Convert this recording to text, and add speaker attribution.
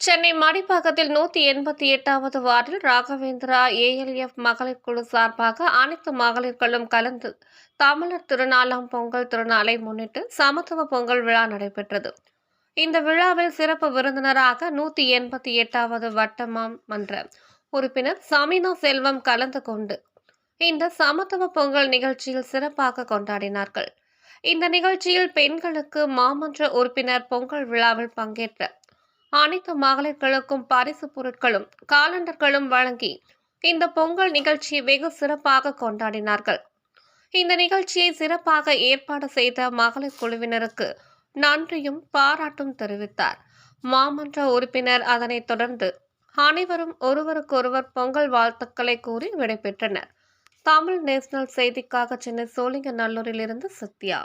Speaker 1: சென்னை மடிப்பாக்கத்தில் நூற்றி எண்பத்தி எட்டாவது வார்டில் ராகவேந்திரா ஏஎல்எஃப் மகளிர் குழு சார்பாக அனைத்து மகளிர்களும் கலந்து தமிழர் திருநாளாம் பொங்கல் திருநாளை முன்னிட்டு சமத்துவ பொங்கல் விழா நடைபெற்றது. இந்த விழாவில் சிறப்பு விருந்தினராக நூற்றி எண்பத்தி எட்டாவது வட்டமாம் மன்ற உறுப்பினர் சமினா செல்வம் கலந்து கொண்டு இந்த சமத்துவ பொங்கல் நிகழ்ச்சியில் சிறப்பாக கொண்டாடினார்கள். இந்த நிகழ்ச்சியில் பெண்களுக்கு மாமன்ற உறுப்பினர் பொங்கல் விழாவில் பங்கேற்ற அனைத்து மகளிர்களுக்கும் பரிசு பொருட்களும் காலண்டர்களும் வழங்கி இந்த பொங்கல் நிகழ்ச்சியை வெகு சிறப்பாக கொண்டாடினார்கள். இந்த நிகழ்ச்சியை சிறப்பாக ஏற்பாடு செய்த மகளிர் குழுவினருக்கு நன்றியும் பாராட்டும் தெரிவித்தார். மாமன்ற உறுப்பினர் அதனைத் தொடர்ந்து அனைவரும் ஒருவருக்கொருவர் பொங்கல் வாழ்த்துக்களை கூறி விடைபெற்றனர். தமிழ் நேஷனல் செய்திக்காக சென்னை சோழிங்கநல்லூரிலிருந்து சத்யா.